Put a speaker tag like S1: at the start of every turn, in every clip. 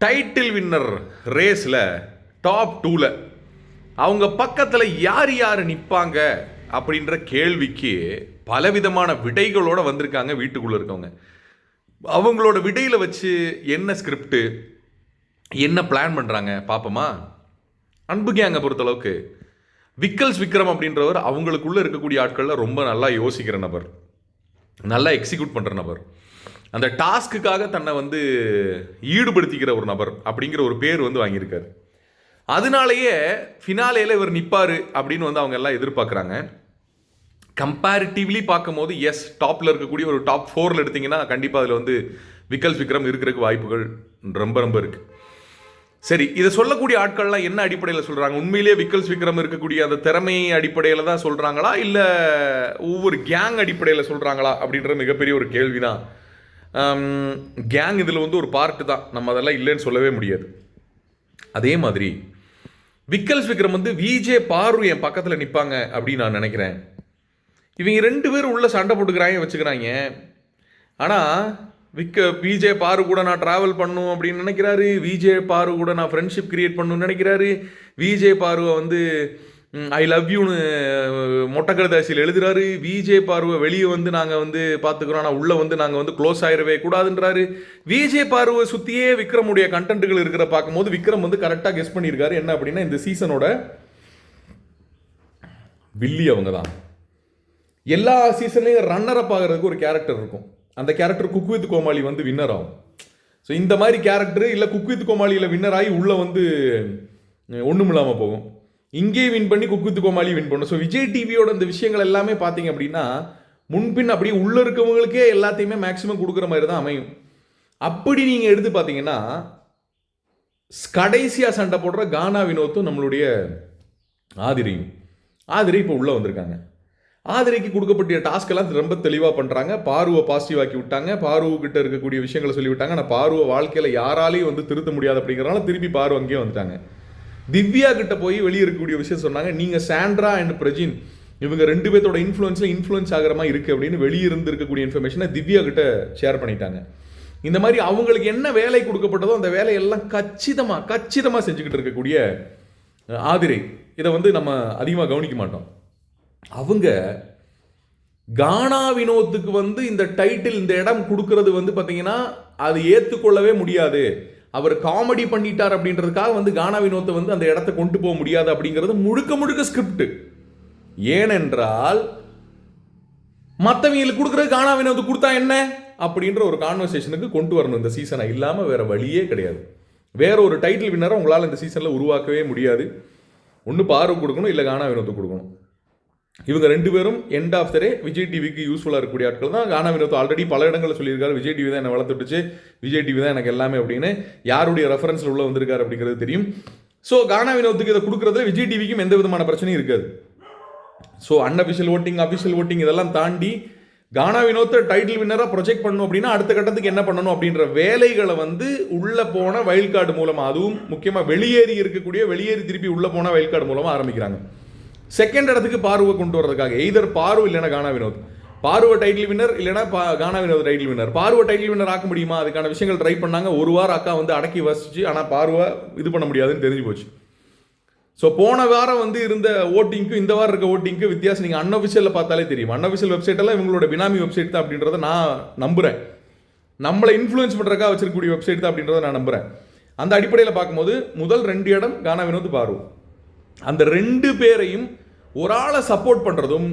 S1: Title winner ரேஸில் top டூவில் அவங்க பக்கத்தில் யார் யார் நிற்பாங்க அப்படின்ற கேள்விக்கு பலவிதமான விடைகளோடு வந்திருக்காங்க வீட்டுக்குள்ளே இருக்கவங்க. அவங்களோட விடையில் வச்சு என்ன ஸ்கிரிப்டு என்ன பிளான் பண்ணுறாங்க பார்ப்போமா அன்பு கேங்கை பொறுத்தளவுக்கு விக்கல்ஸ் விக்ரம் அப்படின்றவர் அவங்களுக்குள்ளே இருக்கக்கூடிய ஆட்களில் ரொம்ப நல்லா யோசிக்கிற நபர். நல்லா எக்ஸிக்யூட் பண்ணுற நபர். அந்த டாஸ்க்குக்காக தன்னை வந்து ஈடுபடுத்திக்கிற ஒரு நபர் அப்படிங்கிற ஒரு பேர் வந்து வாங்கியிருக்காரு. அதனாலேயே ஃபினாலேயில் இவர் நிற்பார் அப்படின்னு வந்து அவங்க எல்லாம் எதிர்பார்க்குறாங்க. கம்பேரிட்டிவ்லி பார்க்கும்போது எஸ் டாப்பில் இருக்கக்கூடிய ஒரு டாப் ஃபோரில் எடுத்திங்கன்னா கண்டிப்பாக அதில் வந்து விக்கல்ஸ் விக்ரம் இருக்கிறதுக்கு வாய்ப்புகள் ரொம்ப ரொம்ப இருக்குது சரி இதை சொல்லக்கூடிய ஆட்கள்லாம் என்ன அடிப்படையில் சொல்கிறாங்க உண்மையிலேயே விக்கல்ஸ் விக்ரம் இருக்கக்கூடிய அந்த திறமை அடிப்படையில் தான் சொல்கிறாங்களா இல்லை ஒவ்வொரு கேங் அடிப்படையில் சொல்கிறாங்களா அப்படின்ற மிகப்பெரிய ஒரு கேள்வி தான் கேங் இதில் வந்து ஒரு பார்ட்டு தான். நம்ம அதெல்லாம் இல்லைன்னு சொல்லவே முடியாது. அதே மாதிரி விக்கல்ஸ் விக்ரம் வந்து விஜே பாரு என் பக்கத்தில் நிற்பாங்க அப்படின்னு நான் நினைக்கிறேன். இவங்க ரெண்டு பேரும் உள்ள சண்டை போட்டுக்கிறாங்க வச்சுக்கிறாங்க. ஆனால் விக்க விஜே பாரு கூட நான் ட்ராவல் பண்ணும் அப்படின்னு நினைக்கிறாரு. விஜே பாரு கூட நான் ஃப்ரெண்ட்ஷிப் கிரியேட் பண்ணணும்னு நினைக்கிறாரு. விஜே பாருவை வந்து ஐ லவ் யூன்னு மொட்டக்கடதாசியில் எழுதுறாரு. விஜே பார்வை வெளியே வந்து நாங்கள் வந்து பார்த்துக்குறோம். ஆனால் உள்ளே வந்து நாங்கள் வந்து க்ளோஸ் ஆயிடவே கூடாதுன்றாரு. விஜே பார்வை சுற்றியே விக்ரமுடைய கண்டென்ட்டுகள் இருக்கிற பார்க்கும்போது விக்ரம் வந்து கரெக்டாக கெஸ் பண்ணியிருக்காரு. என்ன அப்படின்னா இந்த சீசனோட வில்லி அவங்க தான். எல்லா சீசன்லேயும் ரன்னர் அப் ஆகிறதுக்கு ஒரு கேரக்டர் இருக்கும். அந்த கேரக்டர் குக் வித் கோமாளி வந்து வின்னர் ஆகும். ஸோ இந்த மாதிரி கேரக்டர் இல்லை குக் வித் கோமாளியில் வின்னர் ஆகி உள்ளே வந்து ஒன்றும் இல்லாமல் போகும். இங்கேயே வின் பண்ணி குக்குத்து வித் கோமாளி வின் பண்ணும் ஸோ விஜய் டிவியோட இந்த விஷயங்கள் எல்லாமே பார்த்தீங்க அப்படின்னா முன்பின் அப்படியே உள்ளே இருக்கவங்களுக்கே எல்லாத்தையுமே மேக்ஸிமம் கொடுக்குற மாதிரி தான் அமையும். அப்படி நீங்கள் எடுத்து பார்த்தீங்கன்னா கடைசியாக சண்டை போடுற கானா வினோத்தும் நம்மளுடைய ஆதிரியும். ஆதிரி இப்போ உள்ளே வந்திருக்காங்க. ஆதிரைக்கு கொடுக்கப்பட்ட டாஸ்க் எல்லாம் ரொம்ப தெளிவாக பண்ணுறாங்க பார்வை பாசிட்டிவ் ஆக்கி விட்டாங்க. பார்வக்கிட்ட இருக்கக்கூடிய விஷயங்களை சொல்லி விட்டாங்க ஆனால் பார்வை வாழ்க்கையில் யாராலையும் வந்து திருத்த முடியாது அப்படிங்கிறனால திருப்பி பார்வை அங்கேயே வந்துட்டாங்க. திவ்யா கிட்ட போய் வெளியே இருக்கக்கூடிய விஷயம் சொன்னாங்க. நீங்கள் சாண்ட்ரா அண்ட் பிரஜின் இவங்க ரெண்டு பேர்த்தோட இன்ஃப்ளூயன்ஸில் இன்ஃப்ளூயன்ஸ் ஆகிற மாதிரி இருக்குது அப்படின்னு வெளியே இருந்திருக்கக்கூடிய இன்ஃபர்மேஷனை திவ்யா கிட்ட ஷேர் பண்ணிட்டாங்க. இந்த மாதிரி அவங்களுக்கு என்ன வேலை கொடுக்கப்பட்டதோ அந்த வேலையெல்லாம் கச்சிதமாக கச்சிதமாக செஞ்சுக்கிட்டு இருக்கக்கூடிய ஆதிரை. இதை வந்து நம்ம அதிகமாக கவனிக்க மாட்டோம். அவங்க கானா வினோத்துக்கு வந்து இந்த டைட்டில் இந்த இடம் கொடுக்கறது வந்து பார்த்தீங்கன்னா அது ஏற்றுக்கொள்ளவே முடியாது. அவர் காமெடி பண்ணிட்டார் அப்படின்றதுக்காக வந்து கானா வினோத்தை வந்து அந்த இடத்த கொண்டு போக முடியாது அப்படிங்கிறது முழுக்க முழுக்க ஸ்கிரிப்ட் ஏனென்றால் மற்றவங்களுக்கு கொடுக்குறது கானா வினோத் கொடுத்தா என்ன? அப்படின்ற ஒரு கான்வர்சேஷனுக்கு கொண்டு வரணும். இந்த சீசனை இல்லாமல் வேற வழியே கிடையாது. வேற ஒரு டைட்டில் வின்னரை உங்களால் இந்த சீசனில் உருவாக்கவே முடியாது. ஒன்று பாரு கொடுக்கணும் இல்லை கானா வினோத்து கொடுக்கணும். இவங்க ரெண்டு பேரும் end of the day Vijay டிவிக்கு யூஸ்ஃபுல்லாக இருக்கக்கூடிய ஆட்கள் தான். கானா வினோத் ஆல்ரெடி பல இடங்களில் சொல்லியிருக்காரு விஜய் டிவி தான் என்னை வளர்த்துட்டுச்சு விஜய் டிவி தான் எனக்கு எல்லாமே அப்படின்னு. யாருடைய ரெஃபரன்ஸில் உள்ள வந்திருக்காரு அப்படிங்கிறது தெரியும். ஸோ கானா வினோத்துக்கு இதை கொடுக்குறதுல விஜய் டிவிக்கும் எந்த விதமான பிரச்சனையும் இருக்காது. So unofficial voting official voting இதெல்லாம் தாண்டி கானா வினோத்தை டைட்டில் வின்னராக ப்ரொஜெக்ட் பண்ணணும் அப்படின்னா அடுத்த கட்டத்துக்கு என்ன பண்ணணும் அப்படின்ற வேலைகளை வந்து உள்ளே போன வயல்கார்டு மூலமாக அதுவும் முக்கியமாக வெளியேறி இருக்கக்கூடிய வெளியேறி திருப்பி உள்ளே போன வயல்கார்டு மூலமாக ஆரம்பிக்கிறாங்க. செகண்ட் இடத்துக்கு பார்வை கொண்டு வரதுக்காக எய்தர் பார்வை இல்லைன்னா கானா வினோத். பார்வை டைட்டில் வின்னர் இல்லைனா கானா வினோத் டைட்டில் வின்னர் பார்வை டைட்டில் வின்னர் ஆக்க முடியுமா? அதுக்கான விஷயங்கள் ட்ரை பண்ணாங்க. ஒரு வாரம் அக்கா வந்து அடக்கி வசிச்சு ஆனால் பார்வை இது பண்ண முடியாதுன்னு தெரிஞ்சு போச்சு. ஸோ போன வாரம் வந்து இருந்த ஓட்டிங்க்கும் இந்த வாரம் இருக்க ஓட்டிங்க்கு வித்தியாசம். நீங்கள் அன்அஃபிஷியலில் பார்த்தாலே தெரியும். அன்அஃபிஷியல் வெப்சைட் எல்லாம் இவங்களோட பினாமி வெப்சைட் தான் அப்படின்றத நான் நம்புகிறேன் நம்மளை இன்ஃப்ளூயன்ஸ் பண்ணுறக்கா வச்சிருக்கக்கூடிய வெப்சைட் தான் அப்படின்றத நான் நம்புகிறேன் அந்த அடிப்படையில் பார்க்கும்போது முதல் ரெண்டு இடம் கானா வினோத் பார்வை. அந்த ரெண்டு பேரையும் ஒரு ஆளை சப்போர்ட் பண்ணுறதும்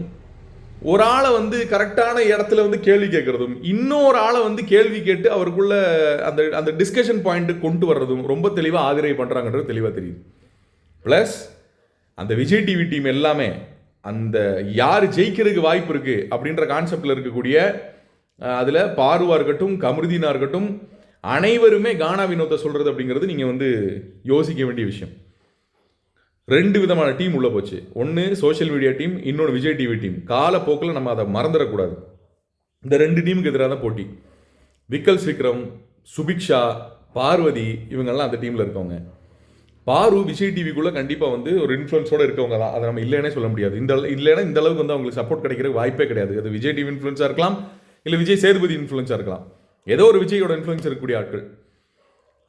S1: ஒரு ஆளை வந்து கரெக்டான இடத்துல வந்து கேள்வி கேட்குறதும் இன்னொரு ஆளை வந்து கேள்வி கேட்டு அவருக்குள்ள அந்த அந்த டிஸ்கஷன் பாயிண்ட்டு கொண்டு வர்றதும் ரொம்ப தெளிவாக ஆதரவு பண்ணுறாங்கன்றது தெளிவாக தெரியுது. ப்ளஸ் அந்த விஜய் டிவி டீம் எல்லாமே அந்த யார் ஜெயிக்கிறதுக்கு வாய்ப்பு இருக்குது அப்படின்ற கான்செப்டில் இருக்கக்கூடிய அதில் பாருவா இருக்கட்டும் கமருதீனா இருக்கட்டும் அனைவருமே கானா வினோத்தை சொல்கிறது அப்படிங்கிறது நீங்கள் வந்து யோசிக்க வேண்டிய விஷயம். ரெண்டு விதமான டீம் உள்ளே போச்சு. ஒன்று சோஷியல் மீடியா டீம் இன்னொன்று விஜய் டிவி டீம் காலப்போக்கில் நம்ம அதை மறந்துடக்கூடாது இந்த ரெண்டு டீமுக்கு எதிராக தான் போட்டி. விக்கல்ஸ் விக்ரம் சுபிக்ஷா பார்வதி இவங்கெல்லாம் அந்த டீமில் இருக்கவங்க. பாரு விஜய் டிவிக்குள்ளே கண்டிப்பாக வந்து ஒரு இன்ஃப்ளூன்ஸோடு இருக்கவங்க தான். அதை நம்ம இல்லைன்னே சொல்ல முடியாது. இந்த இல்லைன்னா இந்த அளவுக்கு வந்து அவங்களுக்கு சப்போர்ட் கிடைக்கிற வாய்ப்பே கிடையாது. அது விஜய் டிவி இன்ஃப்ளூன்ஸாக இருக்கலாம் இல்லை விஜய் சேதுபதி இன்ஃப்ளூன்ஸாக இருக்கலாம். ஏதோ ஒரு விஜயோட இன்ஃப்ளூன்ஸ் இருக்கக்கூடிய ஆட்கள்.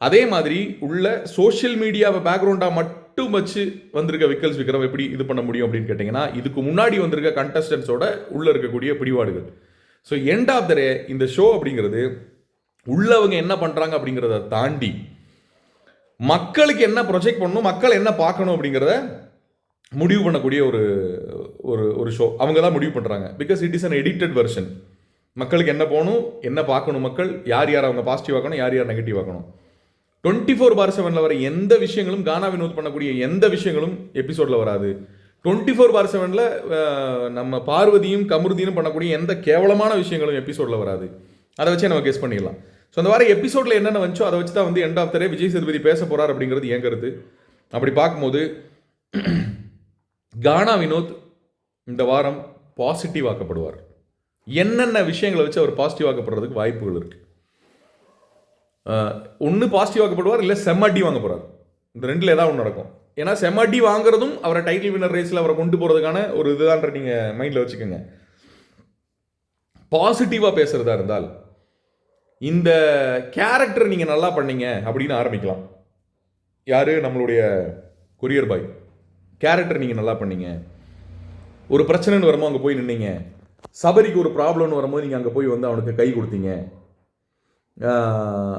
S1: அதே மாதிரி உள்ள சோஷியல் மீடியாவை பேக்ரவுண்டாக மட்டும் வச்சு வந்திருக்க விக்கல்ஸ் விக்ரம் எப்படி இது பண்ண முடியும் அப்படின்னு கேட்டிங்கன்னா இதுக்கு முன்னாடி வந்திருக்க கண்டஸ்டன்ஸோட உள்ளே இருக்கக்கூடிய பிடிவாடுகள். So end of the day இந்த ஷோ அப்படிங்கிறது உள்ளவங்க என்ன பண்ணுறாங்க அப்படிங்கிறத தாண்டி மக்களுக்கு என்ன ப்ரொஜெக்ட் பண்ணணும் மக்கள் என்ன பார்க்கணும் அப்படிங்கிறத முடிவு பண்ணக்கூடிய ஒரு ஒரு ஒரு ஷோ அவங்க தான் முடிவு பண்ணுறாங்க because it is unedited version மக்களுக்கு என்ன போகணும் என்ன பார்க்கணும் மக்கள் யார் யார் அவங்க பாசிட்டிவ் ஆக்கணும் யார் யார் நெகட்டிவ் ஆக்கணும். டுவெண்ட்டி ஃபோர் பார் செவனில் வர எந்த விஷயங்களும் கானா வினோத் பண்ணக்கூடிய எந்த விஷயங்களும் எபிசோடில் வராது. டுவெண்ட்டி ஃபோர் பார் செவனில் நம்ம பார்வதியும் கமருதியும் பண்ணக்கூடிய எந்த கேவலமான விஷயங்களும் எபிசோடில் வராது. அதை வச்சே நம்ம கெஸ் பண்ணிடலாம் ஸோ அந்த வாரம் எபிசோடில் என்னென்ன வந்துச்சோ அதை வச்சு தான் வந்து எண்ட் ஆஃப் தரே விஜய் சேதுபதி பேச போகிறார் அப்படிங்கிறது என் கருத்து. அப்படி பார்க்கும்போது கானா வினோத் இந்த வாரம் பாசிட்டிவ் ஆக்கப்படுவார். என்னென்ன விஷயங்களை வச்சு அவர் பாசிட்டிவ் ஆக்கப்படுறதுக்கு வாய்ப்புகள் இருக்குது ஒன்று பாசிட்டிவ் ஆக்கப்படுவார் இல்லை செம்மடி வாங்க போகிறார் இந்த ரெண்டில் ஏதாவது ஒன்று நடக்கும். ஏன்னா செம்மடி வாங்குறதும் அவரை டைட்டில் வின்னர் ரேஸில் அவரை கொண்டு போகிறதுக்கான ஒரு இதுதான்ற நீங்கள் மைண்டில் வச்சுக்கோங்க. பாசிட்டிவாக பேசுகிறதா இருந்தால் இந்த கேரக்டர் நீங்கள் நல்லா பண்ணீங்க அப்படின்னு ஆரம்பிக்கலாம். யார்? நம்மளுடைய கொரியர் பாய் கேரக்டர் நீங்கள் நல்லா பண்ணீங்க. ஒரு பிரச்சனைன்னு வரும்போது அங்கே போய் நின்னீங்க. சபரிக்கு ஒரு ப்ராப்ளம்னு வரும்போது நீங்கள் அங்கே போய் வந்து அவனுக்கு கை கொடுத்தீங்க.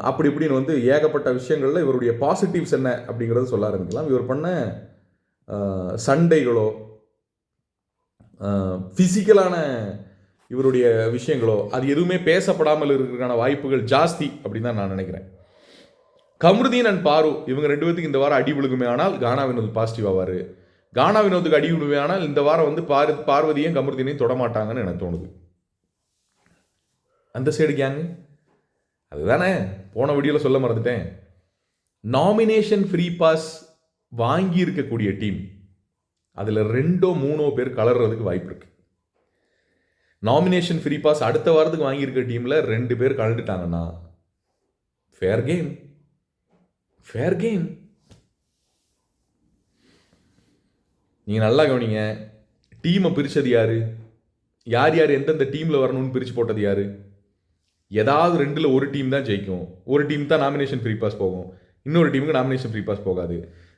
S1: அப்படி இப்படின்னு வந்து ஏகப்பட்ட விஷயங்களில் இவருடைய பாசிட்டிவ்ஸ் என்ன அப்படிங்கிறத சொல்ல ஆரம்பிக்கலாம். இவர் பண்ண சண்டைகளோ ஃபிசிக்கலான இவருடைய விஷயங்களோ அது எதுவுமே பேசப்படாமல் இருக்கிறதுக்கான வாய்ப்புகள் ஜாஸ்தி அப்படின்னு தான் நான் நினைக்கிறேன். கமருதீன் அண்ட் பாரு இவங்க ரெண்டு பேத்துக்கு இந்த வாரம் அடி விழுகுமே ஆனால் கானா வினோத் பாசிட்டிவ் ஆவார். கானா வினோத்துக்கு அடி விழுமே ஆனால் இந்த வாரம் வந்து பார் பார்வதியும் கமருதீனையும் தொடமாட்டாங்கன்னு எனக்கு தோணுது. அந்த சைடு கேங்கு அதுதானே? போன வீடியோவில் சொல்ல மறந்துட்டேன். நாமினேஷன் ஃப்ரீ பாஸ் வாங்கி இருக்கக்கூடிய டீம் அதில் ரெண்டோ மூணோ பேர் கலர்றதுக்கு வாய்ப்பு இருக்கு. நாமினேஷன் ஃப்ரீ பாஸ் அடுத்த வாரத்துக்கு வாங்கியிருக்க டீமில் ரெண்டு பேர் கலந்துட்டாங்கன்னா ஃபேர் கேம் ஃபேர் கேம் நீங்கள் நல்லா கவனிங்க. டீமை பிரித்தது யார்? யார் யார் எந்தெந்த டீமில் வரணும்னு பிரித்து போட்டது யார்? ஏதாவது ரெண்டில் ஒரு டீம் தான் ஜெயிக்கும். ஒரு டீம் தான் நாமினேஷன் ஃப்ரீ பாஸ் போகும். இன்னொரு டீமுக்கு நாமினேஷன் ஃப்ரீ பாஸ் போகாது.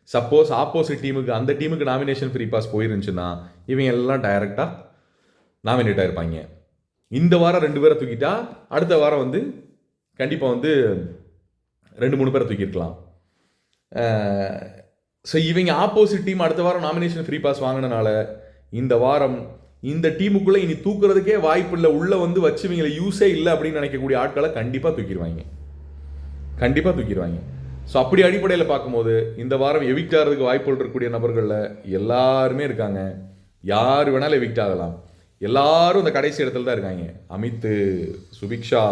S1: சப்போஸ் ஆப்போசிட் டீமுக்கு அந்த டீமுக்கு நாமினேஷன் ஃப்ரீ பாஸ் போயிருந்துச்சுன்னா இவங்க எல்லாம் டைரெக்டாக நாமினேட் ஆகிருப்பாங்க இந்த வாரம் ரெண்டு பேரை தூக்கிட்டா அடுத்த வாரம் வந்து கண்டிப்பாக வந்து ரெண்டு மூணு பேரை தூக்கியிருக்கலாம். ஸோ இவங்க ஆப்போசிட் டீம் அடுத்த வாரம் நாமினேஷன் ஃப்ரீ பாஸ் வாங்கினனால இந்த வாரம் இந்த டீமுக்குள்ளே இனி தூக்குறதுக்கே வாய்ப்பு இல்லை உள்ளே வந்து வச்சு இவங்களை யூஸே இல்லை அப்படின்னு நினைக்கக்கூடிய ஆட்களை கண்டிப்பாக தூக்கிடுவாங்க. கண்டிப்பாக தூக்கிடுவாங்க. ஸோ அப்படி அடிப்படையில் பார்க்கும்போது இந்த வாரம் எவிக்ட் ஆகிறதுக்கு வாய்ப்புகள் இருக்கக்கூடிய நபர்களில் எல்லாருமே இருக்காங்க. யார் வேணாலும் எவிக்ட் ஆகலாம். எல்லாரும் இந்த கடைசி இடத்துல தான் இருக்காங்க. அமித்து சுபிக்ஷா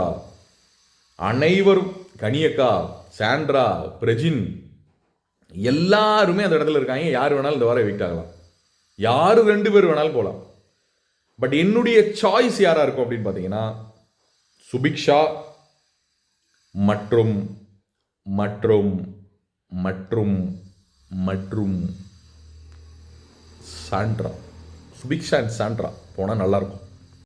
S1: அனைவரும் கனியக்கா சாண்ட்ரா பிரஜின் எல்லாருமே அந்த இடத்துல இருக்காங்க. யார் வேணாலும் இந்த வாரம் எவிக்ட் ஆகலாம். யார் ரெண்டு பேர் வேணாலும் போகலாம். பட் என்னுடைய சாய்ஸ் யாராக இருக்கும் அப்படின்னு பார்த்தீங்கன்னா சுபிக்ஷா மற்றும் மற்றும் மற்றும் மற்றும் சாண்ட்ரா. சுபிக்ஷா அண்ட் சாண்ட்ரா போனால் நல்லாயிருக்கும்